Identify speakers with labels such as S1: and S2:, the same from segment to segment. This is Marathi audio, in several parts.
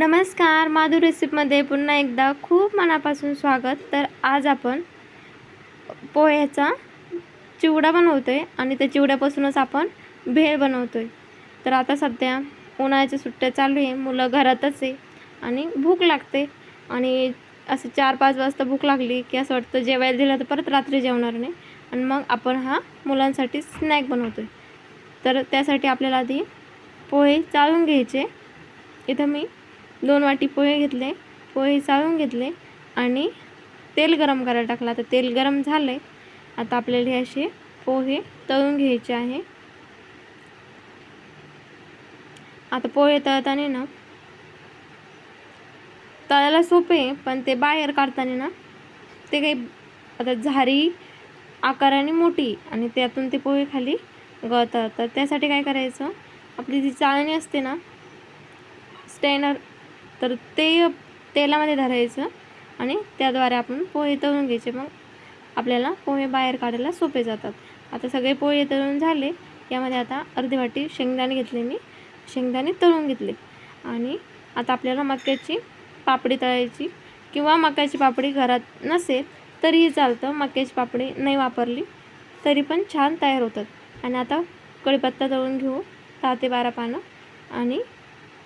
S1: नमस्कार माधुर रेसिपीमध्ये पुन्हा एकदा खूप मनापासून स्वागत. तर आज आपण पोह्याचा चिवडा बनवतो आहे आणि त्या चिवड्यापासूनच आपण भेळ बनवतो आहे तर आता सध्या उन्हाळ्याच्या सुट्ट्या चालू आहे मुलं घरातच आहे आणि भूक लागते. आणि असं चार पाच वाजता भूक लागली की असं वाटतं जेवायला दिलं तर परत रात्री जेवणार नाही. आणि मग आपण हा मुलांसाठी स्नॅक बनवतो आहे तर त्यासाठी आपल्याला आधी पोहे चाळून घ्यायचे. इथं मी दोन वाटी पोहे घेतले. पोहे चाळून घेतले आणि तेल गरम करायला टाकलं. आता तेल गरम झालं आहे आता आपल्याला हे असे पोहे तळून घ्यायचे आहे. आता पोहे तळताना ना तळायला सोपे आहे, पण ते बाहेर काढताना ना ते काही आता झारी आकाराने मोठी आणि त्यातून ते पोहे खाली गळतात. तर त्यासाठी काय करायचं? आपली जी चाळणी असते ना स्टेनर तर ते तेलामध्ये धरायचं आणि त्याद्वारे आपण पोहे तळून घ्यायचे. मग आपल्याला पोहे बाहेर काढायला सोपे जातात. आता सगळे पोहे तळून झाले. यामध्ये आता अर्धी वाटी शेंगदाणे घेतले मी. शेंगदाणे तळून घेतले. आणि आता आपल्याला मक्याची पापडी तळायची किंवा मक्याची पापडी घरात नसेल तरीही चालतं. मक्याची पापडी नाही वापरली तरी पण छान तयार होतात. आणि आता कढीपत्ता तळून घेऊ. दहा ते बारा पानं. आणि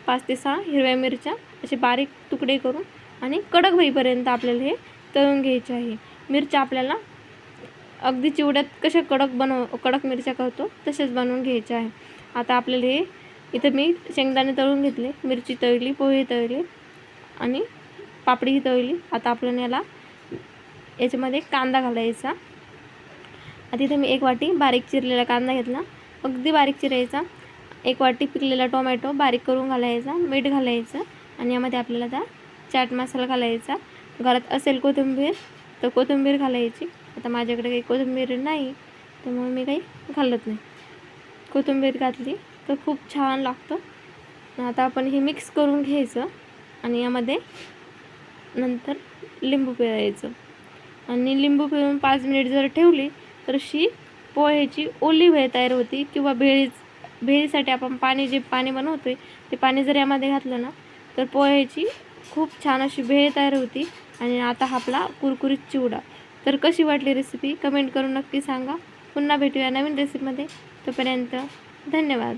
S1: पाच ते सहा हिरव्या मिरच्या असे बारीक तुकडे करून आणि कडक होईपर्यंत आपल्याला हे तळून घ्यायचे आहे. मिरच्या आपल्याला अगदी चिवड्यात कशा कडक बनव कडक मिरच्या करतो तसेच बनवून घ्यायच्या आहे. आता आपल्याला हे इथं मी शेंगदाणे तळून घेतले मिरची तळली पोहे तळले आणि पापडीही तळली. आता आपल्याला याला याच्यामध्ये कांदा घालायचा. आता इथे मी एक वाटी बारीक चिरलेला कांदा घेतला. अगदी बारीक चिरायचा. एक वाटी पिकलेला टोमॅटो बारीक करून घालायचा मीठ घालायचं आणि यामध्ये आपल्याला आता चाट मसाला घालायचा. घरात असेल कोथिंबीर तर कोथिंबीर घालायची. आता माझ्याकडे काही कोथिंबीर नाही त्यामुळे मी काही घालत नाही. कोथिंबीर घातली तर खूप छान लागतं. आता आपण हे मिक्स करून घ्यायचं आणि यामध्ये नंतर लिंबू पिळायचं. आणि लिंबू पिळून पाच मिनिट जर ठेवली तर अशी पोह्याची ओली भेळ तयार होती किंवा भेळीच भेळीसाठी आपण पाणी जे पाणी बनवतो आहे ते पाणी जर यामध्ये घातलं ना तर पोह्याची खूप छान अशी भेळ तयार होती आणि आता हा आपला कुरकुरीत चिवडा. तर कशी वाटली रेसिपी कमेंट करून नक्की सांगा. पुन्हा भेटूया नवीन रेसिपीमध्ये तोपर्यंत धन्यवाद.